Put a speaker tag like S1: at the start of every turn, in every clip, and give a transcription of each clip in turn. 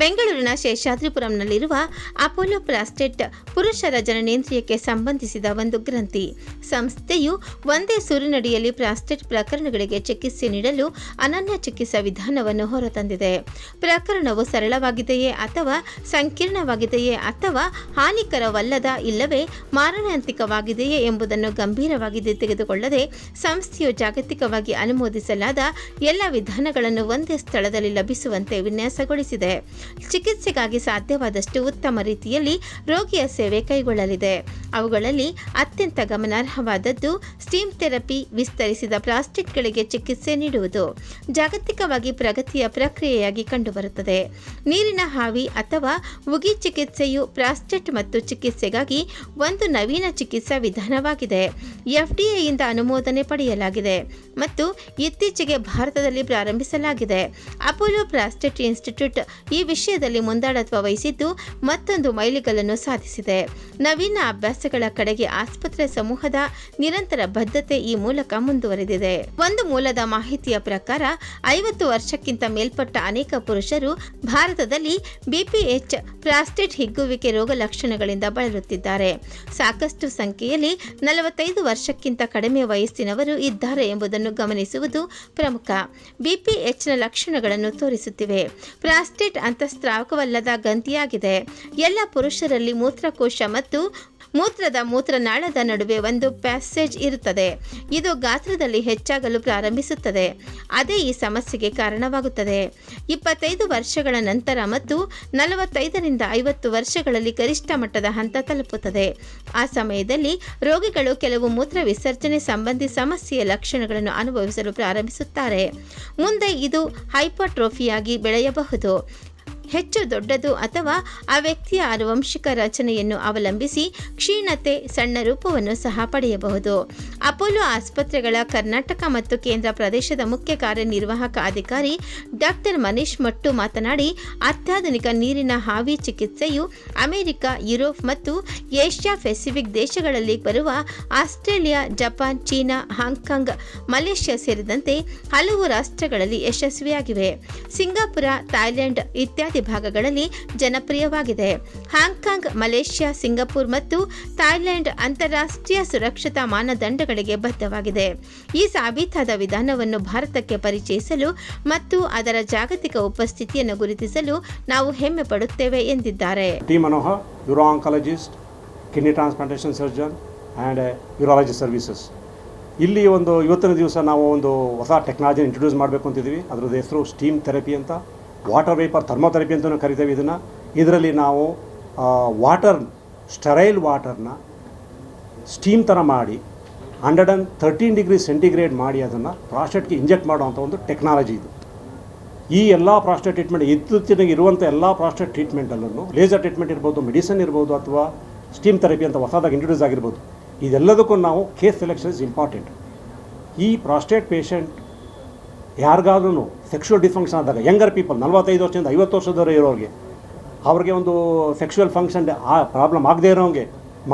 S1: ಬೆಂಗಳೂರಿನ ಶೇಷಾದ್ರಿಪುರಂನಲ್ಲಿರುವ Apollo prostate ಪುರುಷರ ಜನನೇಂದ್ರಿಯಕ್ಕೆ ಸಂಬಂಧಿಸಿದ ಒಂದು ಗ್ರಂಥಿ. ಸಂಸ್ಥೆಯು ಒಂದೇ ಸೂರಿನಡಿಯಲ್ಲಿ ಪ್ರಾಸ್ಟೇಟ್ ಪ್ರಕರಣಗಳಿಗೆ ಚಿಕಿತ್ಸೆ ನೀಡಲು ಅನನ್ಯ ಚಿಕಿತ್ಸಾ ವಿಧಾನವನ್ನು ಹೊರತಂದಿದೆ. ಪ್ರಕರಣವು ಸರಳವಾಗಿದೆಯೇ ಅಥವಾ ಸಂಕೀರ್ಣವಾಗಿದೆಯೇ ಅಥವಾ ಹಾನಿಕರವಲ್ಲದ ಇಲ್ಲವೇ ಮಾರಣಾಂತಿಕವಾಗಿದೆಯೇ ಎಂಬುದನ್ನು ಗಂಭೀರವಾಗಿ ತೆಗೆದುಕೊಳ್ಳದೆ ಸಂಸ್ಥೆಯು ಜಾಗತಿಕವಾಗಿ ಅನುಮೋದಿಸಲಾದ ಎಲ್ಲ ವಿಧಾನಗಳನ್ನು ಒಂದೇ ಸ್ಥಳದಲ್ಲಿ ಲಭಿಸುವಂತೆ ವಿನ್ಯಾಸಗೊಳಿಸಿದೆ. ಚಿಕಿತ್ಸೆಗಾಗಿ ಸಾಧ್ಯವಾದಷ್ಟು ಉತ್ತಮ ರೀತಿಯಲ್ಲಿ ರೋಗಿಯ ಸೇವೆ ಕೈಗೊಳ್ಳಲಿದೆ. ಅವುಗಳಲ್ಲಿ ಅತ್ಯಂತ ಗಮನಾರ್ಹವಾದದ್ದು ಸ್ಟೀಮ್ ಥೆರಪಿ ವಿಸ್ತರಿಸಿದ ಪ್ಲಾಸ್ಟಿಕ್ಗಳಿಗೆ ಚಿಕಿತ್ಸೆ ನೀಡುವುದು. ಜಾಗತಿಕವಾಗಿ ಪ್ರಗತಿಯ ಪ್ರಕ್ರಿಯೆಯಾಗಿ ಕಂಡುಬರುತ್ತದೆ. ನೀರಿನ ಹಾವಿ ಅಥವಾ ಉಗಿ ಚಿಕಿತ್ಸೆಯು ಪ್ಲಾಸ್ಟೆಟ್ ಮತ್ತು ಚಿಕಿತ್ಸೆಗಾಗಿ ಒಂದು ನವೀನ ಚಿಕಿತ್ಸಾ ವಿಧಾನವಾಗಿದೆ. ಎಫ್ಡಿಎಯಿಂದ ಅನುಮೋದನೆ ಪಡೆಯಲಾಗಿದೆ ಮತ್ತು ಇತ್ತೀಚೆಗೆ ಭಾರತದಲ್ಲಿ ಪ್ರಾರಂಭಿಸಲಾಗಿದೆ. ಅಪೋಲೋ ಪ್ರಾಸ್ಟೆಟ್ ಇನ್ಸ್ಟಿಟ್ಯೂಟ್ ಈ ವಿಷಯದಲ್ಲಿ ಮುಂದಾಳತ್ವ ವಹಿಸಿದ್ದು ಮತ್ತೊಂದು ಮೈಲಿಗಲ್ಲನ್ನು ಸಾಧಿಸಿದೆ. ನವೀನ ಅಭ್ಯಾಸಗಳ ಕಡೆಗೆ ಆಸ್ಪತ್ರೆ ಸಮೂಹದ ನಿರಂತರ ಬದ್ಧತೆ ಈ ಮೂಲಕ ಮುಂದುವರೆದಿದೆ. ಒಂದು ಮೂಲದ ಮಾಹಿತಿಯ ಪ್ರಕಾರ, ಐವತ್ತು ವರ್ಷಕ್ಕಿಂತ ಮೇಲ್ಪಟ್ಟ ಅನೇಕ ಪುರುಷರು ಭಾರತದಲ್ಲಿ ಬಿಪಿಎಚ್ ಪ್ರಾಸ್ಟೇಟ್ ಹಿಗ್ಗುವಿಕೆ ರೋಗ ಲಕ್ಷಣಗಳಿಂದ ಬಳಲುತ್ತಿದ್ದಾರೆ. ಸಾಕಷ್ಟು ಸಂಖ್ಯೆಯಲ್ಲಿ ನಲವತ್ತೈದು ವರ್ಷಕ್ಕಿಂತ ಕಡಿಮೆ ವಯಸ್ಸಿನವರು ಇದ್ದಾರೆ ಎಂಬುದನ್ನು ಗಮನಿಸುವುದು ಪ್ರಮುಖ. ಬಿಪಿಎಚ್ನ ಲಕ್ಷಣಗಳನ್ನು ತೋರಿಸುತ್ತಿವೆ. ಪ್ರಾಸ್ಟೇಟ್ ಅಂತಸ್ತ್ರಾವಕವಲ್ಲದ ಗಂತಿಯಾಗಿದೆ. ಎಲ್ಲ ಪುರುಷರಲ್ಲಿ ಮೂತ್ರಕೋಶ ಮತ್ತು ಮೂತ್ರದ ಮೂತ್ರನಾಳದ ನಡುವೆ ಒಂದು ಪ್ಯಾಸೇಜ್ ಇರುತ್ತದೆ. ಇದು ಗಾತ್ರದಲ್ಲಿ ಹೆಚ್ಚಾಗಲು ಪ್ರಾರಂಭಿಸುತ್ತದೆ. ಅದೇ ಈ ಸಮಸ್ಯೆಗೆ ಕಾರಣವಾಗುತ್ತದೆ. ಇಪ್ಪತ್ತೈದು ವರ್ಷಗಳ ನಂತರ ಮತ್ತು ನಲವತ್ತೈದರಿಂದ ಐವತ್ತು ವರ್ಷಗಳಲ್ಲಿ ಗರಿಷ್ಠ ಮಟ್ಟದ ಹಂತ ತಲುಪುತ್ತದೆ. ಆ ಸಮಯದಲ್ಲಿ ರೋಗಿಗಳು ಕೆಲವು ಮೂತ್ರ ವಿಸರ್ಜನೆ ಸಂಬಂಧಿ ಸಮಸ್ಯೆಯ ಲಕ್ಷಣಗಳನ್ನು ಅನುಭವಿಸಲು ಪ್ರಾರಂಭಿಸುತ್ತಾರೆ. ಮುಂದೆ ಇದು ಹೈಪರ್ಟ್ರೋಫಿಯಾಗಿ ಬೆಳೆಯಬಹುದು. ಹೆಚ್ಚು ದೊಡ್ಡದು ಅಥವಾ ಆ ವ್ಯಕ್ತಿಯ ಆನುವಂಶಿಕ ರಚನೆಯನ್ನು ಅವಲಂಬಿಸಿ ಕ್ಷೀಣತೆ, ಸಣ್ಣ ರೂಪವನ್ನು ಸಹ ಪಡೆಯಬಹುದು. ಅಪೋಲೋ ಆಸ್ಪತ್ರೆಗಳ ಕರ್ನಾಟಕ ಮತ್ತು ಕೇಂದ್ರ ಪ್ರದೇಶದ ಮುಖ್ಯ ಕಾರ್ಯನಿರ್ವಾಹಕ ಅಧಿಕಾರಿ ಡಾಕ್ಟರ್ ಮನೀಶ್ ಮಟ್ಟು ಮಾತನಾಡಿ, ಅತ್ಯಾಧುನಿಕ ನೀರಿನ ಹಾವಿ ಚಿಕಿತ್ಸೆಯು ಅಮೆರಿಕ, ಯುರೋಪ್ ಮತ್ತು ಏಷ್ಯಾ ಪೆಸಿಫಿಕ್ ದೇಶಗಳಲ್ಲಿ ಬರುವ Australia, Japan, China, Hong Kong, Malaysia ಸೇರಿದಂತೆ ಹಲವು ರಾಷ್ಟ್ರಗಳಲ್ಲಿ ಯಶಸ್ವಿಯಾಗಿವೆ. ಸಿಂಗಾಪುರ, ಥಾಯ್ಲೆಂಡ್ ಇತ್ಯಾದಿ ಭಾಗಗಳಲ್ಲಿ ಜನಪ್ರಿಯವಾಗಿದೆ. ಹಾಂಗ್ಕಾಂಗ್, ಮಲೇಷ್ಯಾ, ಸಿಂಗಾಪುರ್ ಮತ್ತು ಥಾಯ್ಲೆಂಡ್ ಅಂತಾರಾಷ್ಟ್ರೀಯ ಸುರಕ್ಷತಾ ಮಾನದಂಡಗಳಿಗೆ ಬದ್ಧವಾಗಿದೆ. ಈ ಸಾಬೀತಾದ ವಿಧಾನವನ್ನು ಭಾರತಕ್ಕೆ ಪರಿಚಯಿಸಲು ಮತ್ತು ಅದರ ಜಾಗತಿಕ ಉಪಸ್ಥಿತಿಯನ್ನು ಗುರುತಿಸಲು ನಾವು ಹೆಮ್ಮೆ ಪಡುತ್ತೇವೆ ಎಂದಿದ್ದಾರೆ.
S2: Kidney transplantation surgeon and urology services. ಇಲ್ಲಿ ಒಂದು ಇವತ್ತಿನ ದಿವಸ ನಾವು ಒಂದು ಹೊಸ ಟೆಕ್ನಾಲಜಿನ ಇಂಟ್ರೊಡ್ಯೂಸ್ ಮಾಡಬೇಕು ಅಂತಿದ್ದೀವಿ. ಅದರದ್ದು ಹೆಸರು ಸ್ಟೀಮ್ ಥೆರಪಿ ಅಂತ. ವಾಟರ್ ವೇಪರ್ ಥರ್ಮೋಥೆರಪಿ ಅಂತಲೂ ಕರಿತೇವೆ ಇದನ್ನು. ಇದರಲ್ಲಿ ನಾವು ವಾಟರ್, ಸ್ಟರೈಲ್ ವಾಟರ್ನ ಸ್ಟೀಮ್ ಥರ ಮಾಡಿ, hundred and thirteen degree centigrade ಮಾಡಿ ಅದನ್ನು ಪ್ರಾಸ್ಟೇಟ್ಗೆ ಇಂಜೆಕ್ಟ್ ಮಾಡುವಂಥ ಒಂದು ಟೆಕ್ನಾಲಜಿ ಇದು. ಈ ಎಲ್ಲ ಪ್ರಾಸ್ಟೇಟ್ ಟ್ರೀಟ್ಮೆಂಟ್, ಇತ್ತೀಚಿನ ಇರುವಂಥ ಎಲ್ಲ ಪ್ರಾಸ್ಟೇಟ್ ಟ್ರೀಟ್ಮೆಂಟಲ್ಲೂ ಲೇಸರ್ ಟ್ರೀಟ್ಮೆಂಟ್ ಇರ್ಬೋದು, ಮೆಡಿಸನ್ ಇರ್ಬೋದು ಅಥವಾ ಸ್ಟೀಮ್ ಥೆರಪಿ ಅಂತ ಹೊಸದಾಗಿ ಇಂಟ್ರೊಡ್ಯೂಸ್ ಆಗಿರ್ಬೋದು. ಇದೆಲ್ಲದಕ್ಕೂ ನಾವು ಕೇಸ್ ಸೆಲೆಕ್ಷನ್ ಇಸ್ ಇಂಪಾರ್ಟೆಂಟ್. ಈ ಪ್ರಾಸ್ಟೇಟ್ ಪೇಷಂಟ್ ಯಾರಿಗಾದ್ರೂ ಸೆಕ್ಷುವಲ್ ಡಿಸ್ಫಂಕ್ಷನ್ ಆದಾಗ ಯಂಗರ್ ಪೀಪಲ್ ನಲ್ವತ್ತೈದು ವರ್ಷದಿಂದ ಐವತ್ತು ವರ್ಷದವರೆ ಇರೋರಿಗೆ, ಅವ್ರಿಗೆ ಒಂದು ಸೆಕ್ಷುವಲ್ ಫಂಕ್ಷನ್ ಆ ಪ್ರಾಬ್ಲಮ್ ಆಗದೇ ಇರೋಂಗೆ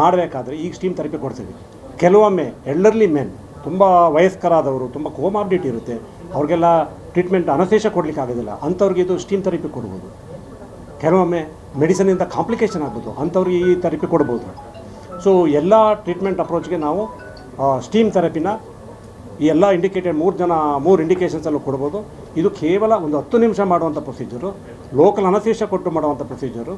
S2: ಮಾಡಬೇಕಾದ್ರೆ ಈಗ ಸ್ಟೀಮ್ ಥೆರಪಿ ಕೊಡ್ತೀವಿ. ಕೆಲವೊಮ್ಮೆ ಎಲ್ಡರ್ಲಿ ಮೆನ್ ತುಂಬ ವಯಸ್ಕರಾದವರು, ತುಂಬ ಕೋಮಾರ್ಬಿಡಿಟಿ ಇರುತ್ತೆ, ಅವ್ರಿಗೆಲ್ಲ ಟ್ರೀಟ್ಮೆಂಟ್ ಅನಶೇಷ ಕೊಡಲಿಕ್ಕೆ ಆಗೋದಿಲ್ಲ. ಅಂಥವ್ರಿಗೆ ಇದು ಸ್ಟೀಮ್ ಥೆರಪಿ ಕೊಡ್ಬೋದು. ಕೆಲವೊಮ್ಮೆ ಮೆಡಿಸನಿಂದ ಕಾಂಪ್ಲಿಕೇಶನ್ ಆಗ್ಬೋದು. ಅಂಥವ್ರಿಗೆ ಈ ಥೆರಪಿ ಕೊಡ್ಬೋದು. ಸೊ ಎಲ್ಲ ಟ್ರೀಟ್ಮೆಂಟ್ ಅಪ್ರೋಚ್ಗೆ ನಾವು ಸ್ಟೀಮ್ ಥೆರಪಿನ ಈ ಎಲ್ಲ ಇಂಡಿಕೇಟೆಡ್ ಮೂರು ಜನ, ಮೂರು ಇಂಡಿಕೇಷನ್ಸಲ್ಲೂ ಕೊಡ್ಬೋದು. ಇದು ಕೇವಲ ಒಂದು ಹತ್ತು ನಿಮಿಷ ಮಾಡುವಂಥ ಪ್ರೊಸೀಜರು ಲೋಕಲ್ ಅನಶೇಷ ಕೊಟ್ಟು ಮಾಡುವಂಥ ಪ್ರೊಸೀಜರು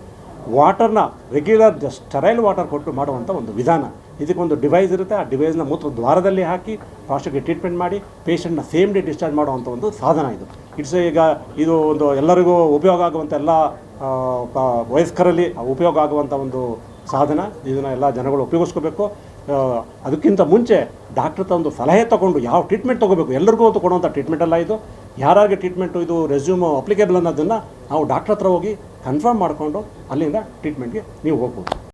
S2: ವಾಟರ್ನ ರೆಗ್ಯುಲರ್ ಸ್ಟರೈಲ್ ವಾಟರ್ ಕೊಟ್ಟು ಮಾಡುವಂಥ ಒಂದು ವಿಧಾನ. ಇದಕ್ಕೊಂದು ಡಿವೈಸ್ ಇರುತ್ತೆ, ಆ ಡಿವೈಸ್ನ ಮೂತ್ರ ದ್ವಾರದಲ್ಲಿ ಹಾಕಿ ಫಾಸ್ಟಾಗಿ ಟ್ರೀಟ್ಮೆಂಟ್ ಮಾಡಿ ಪೇಷಂಟ್ನ ಸೇಮ್ ಡೇ ಡಿಸ್ಚಾರ್ಜ್ ಮಾಡುವಂಥ ಒಂದು ಸಾಧನ ಇದು. ಇಟ್ಸ್ ಈಗ ಇದು ಒಂದು ಎಲ್ಲರಿಗೂ ಉಪಯೋಗ ಆಗುವಂಥ ಎಲ್ಲ ವಯಸ್ಕರಲ್ಲಿ ಉಪಯೋಗ ಆಗುವಂಥ ಒಂದು ಸಾಧನ. ಇದನ್ನು ಎಲ್ಲ ಜನಗಳು ಉಪಯೋಗಿಸ್ಕೋಬೇಕು. ಅದಕ್ಕಿಂತ ಮುಂಚೆ ಡಾಕ್ಟ್ರ್ ತಂದು ಸಲಹೆ ತಗೊಂಡು ಯಾವ ಟ್ರೀಟ್ಮೆಂಟ್ ತೊಗೋಬೇಕು? ಎಲ್ಲರಿಗೂ ಅಂತ ಕೊಡುವಂಥ ಟ್ರೀಟ್ಮೆಂಟ್ ಅಲ್ಲ ಇದು. ಯಾರಿಗೆ ಟ್ರೀಟ್ಮೆಂಟು ಇದು ರೆಸ್ಯೂಮ್ ಅಪ್ಲಿಕೇಬಲ್ ಅನ್ನೋದನ್ನು ನಾವು ಡಾಕ್ಟ್ರ್ ಹತ್ರ ಹೋಗಿ ಕನ್ಫರ್ಮ್ ಮಾಡಿಕೊಂಡು ಅಲ್ಲಿಂದ ಟ್ರೀಟ್ಮೆಂಟ್ಗೆ ನೀವು ಹೋಗ್ಬೋದು.